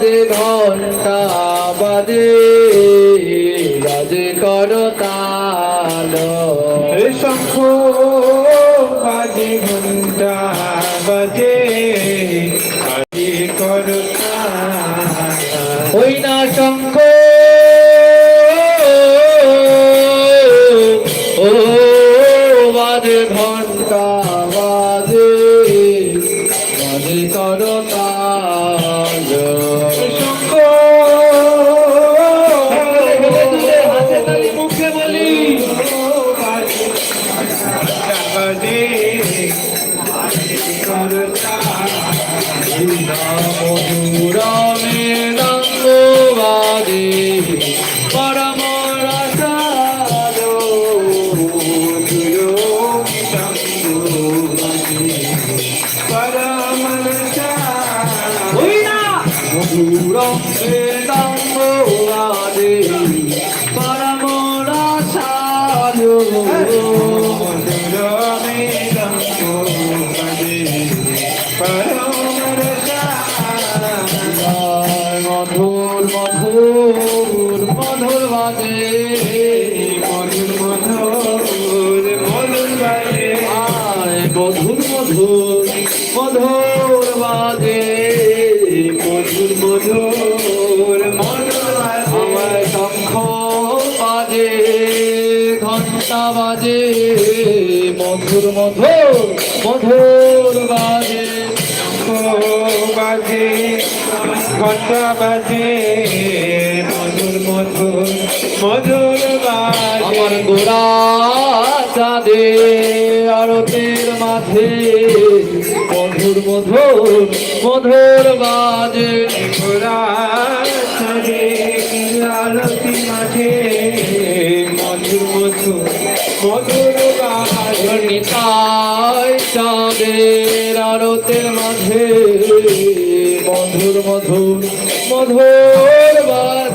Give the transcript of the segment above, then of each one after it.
বাজে ঘণ্টা বাজে বাজে করতাল। শঙ্খ বাজে ঘণ্টা বাজে বাজে করতা ওই না শঙ্খ ও বাজে ঘণ্টা বাজে বাজে করতাল। মধুর মধুর বাজে, মধুর মধুর মধুর আমার শঙ্খ বাজে ঘণ্টা বাজে মধুর মধুর মধুর বাজে বাজে ঘণ্টা বাজে। মধুর মধুর আমার গোড়া চাঁদে আরতের মাঝে মধুর মধুর মধুর বাজে ঘোরা ছাড়ে আরতি মাঝে মধুর মধুর মধুর বাজে চাঁদের আরতের মাঝে মধুর মধুর মধুর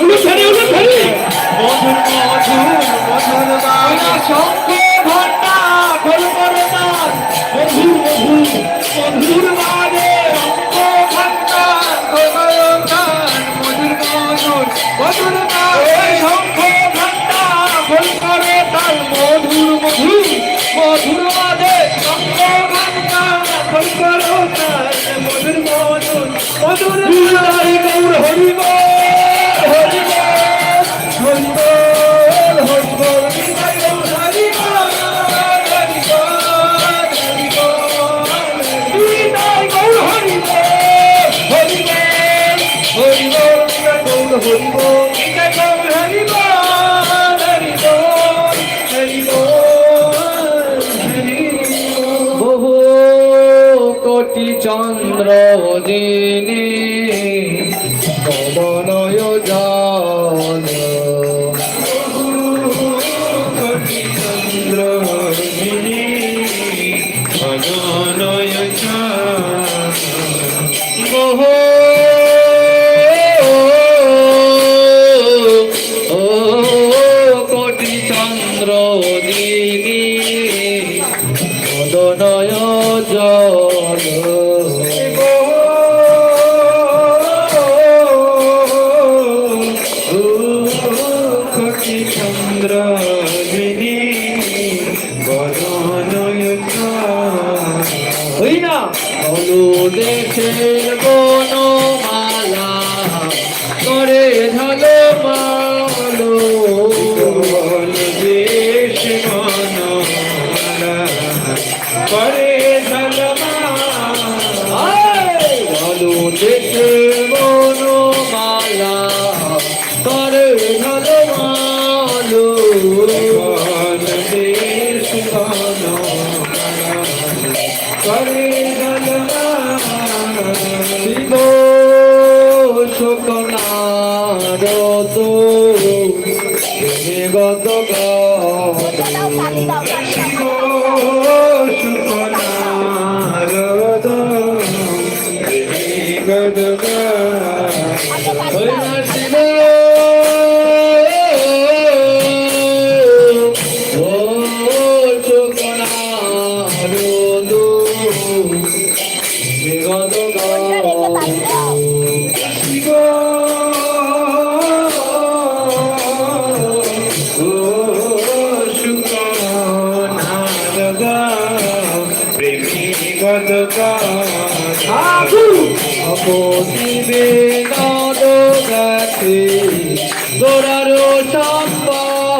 উলুখানি উলুখানি মধুর মধুর মধুর বাজে শঙ্খ ঘণ্টা খোল করো তাল মধুর মধুর মধুর বাজে শঙ্খ ঘণ্টা করো তাল মধুর মধুর মধুর বাজে শঙ্খ ঘণ্টা খোল করো তাল মধুর মধুর মধুর বাজে শঙ্খ ঘণ্টা ফুল করো তাল মধুর মধুর মধুর বিদায় দেশের বনমালা করে ঢালো মালো দেশ করে ঝলমা আয় বলো দেশের বনমালা করে ঢালো মালো দেশ মনোমালা করে শুকনারদ গত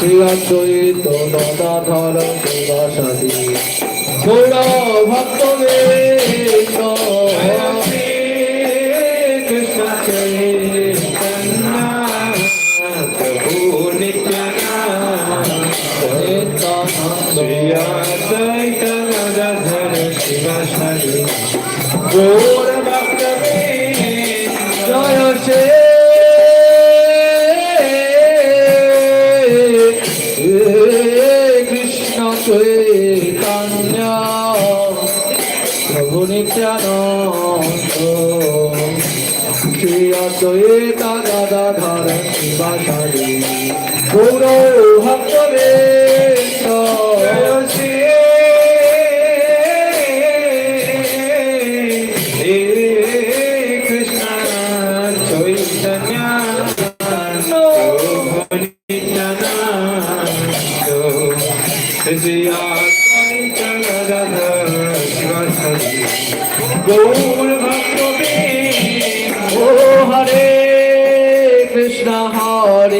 শ্রী অদ্বৈত গদাধর শিবাসাদি গৌর ভক্ত কৃষ্ণ প্রভু নিত্যানন্দ শ্রী অদ্বৈত গদাধর শিবাসাদি গৌর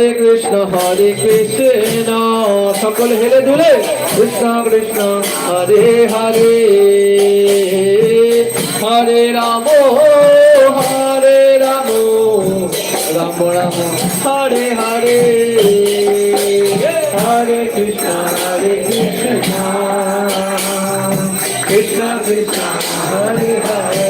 হরে কৃষ্ণ হরে কৃষ্ণ। সকল হেলে দুলে কৃষ্ণ কৃষ্ণ, হরে হরে। হরে রাম হরে রাম রাম রাম, হরে হরে। হরে কৃষ্ণ হরে কৃষ্ণ। কৃষ্ণ কৃষ্ণ, হরে হরে।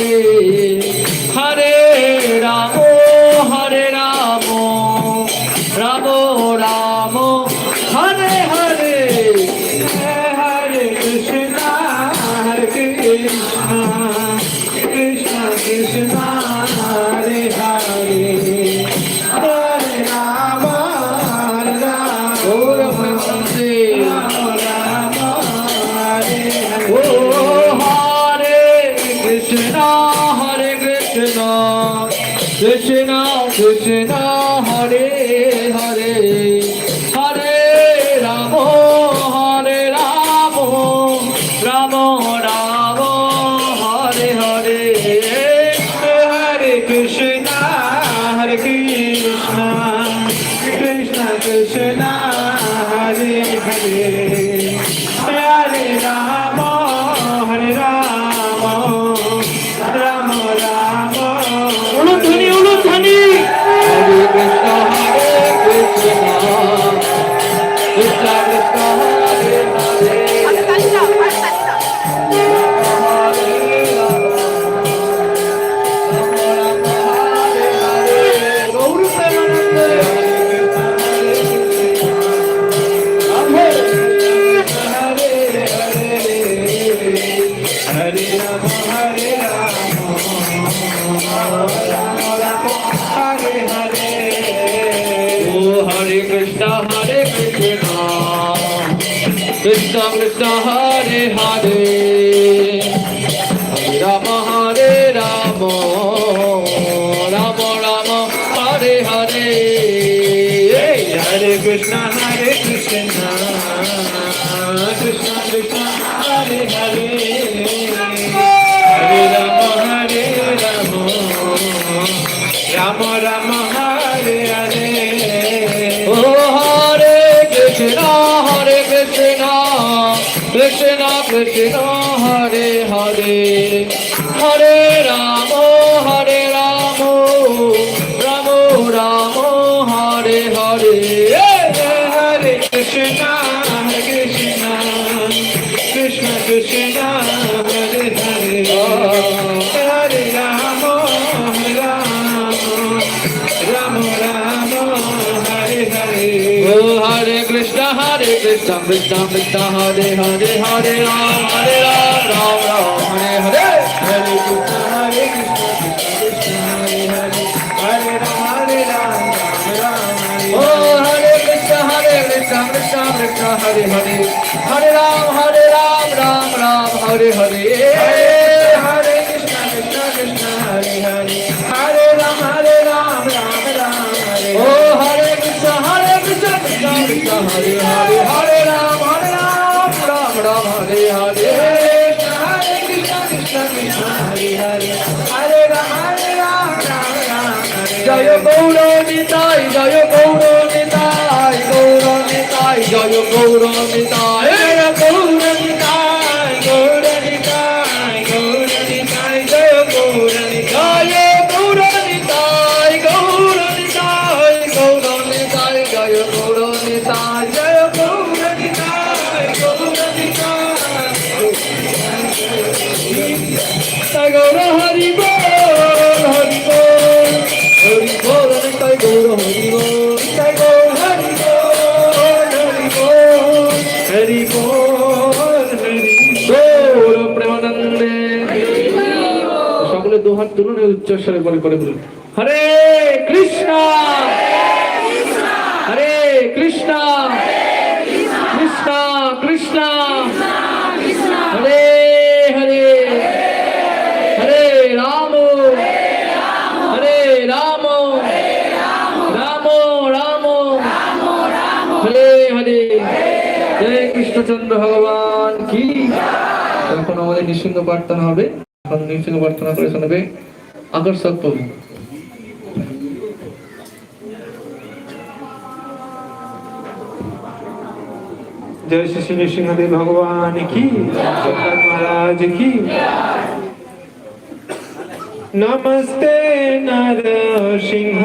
হরে কৃষ্ণ কৃষ্ণ হরে কৃষ্ণ কৃষ্ণ হরে হরে হরে। হরে কৃষ্ণ কৃষ্ণ কৃষ্ণ হরে হরে হরে রাম হরে রাম রাম রাম হরে হরে হরে কৃষ্ণ হরে কৃষ্ণ কৃষ্ণ কৃষ্ণ হরে হরে হরে রাম হরে রাম রাম রাম ও হরে হরে কৃষ্ণ হরে কৃষ্ণ কৃষ্ণ কৃষ্ণ হরে হরে হরে রাম হরে রাম রাম রাম হরে হরে হরে কৃষ্ণ কৃষ্ণ কৃষ্ণ হরে হরে হরে রাম হরে রাম রাম রাম হরে ও হরে কৃষ্ণ হরে কৃষ্ণ কৃষ্ণ কৃষ্ণ হরে হরে জয় গৌর নিতাই জয় গৌর নিতাই গৌর নিতাই জয় গৌর নিতাই তুলুন উচ্চস্বরে বলে করে বলুন। হরে কৃষ্ণ! হরে কৃষ্ণ! কৃষ্ণ কৃষ্ণ! হরে হরে! হরে রাম! হরে রাম! রাম রাম! হরে হরে! জয় কৃষ্ণচন্দ্র ভগবান কি? এখন আমাদের নৃসিংহ প্রার্থনা হবে। এখন নৃসিংহ প্রার্থনা করে শোনাবে আকর্ষক প্রভু जय श्री श्री नृसिंहदेव भगवान की जगन्नाथ महाराज की नमस्ते नर सिंह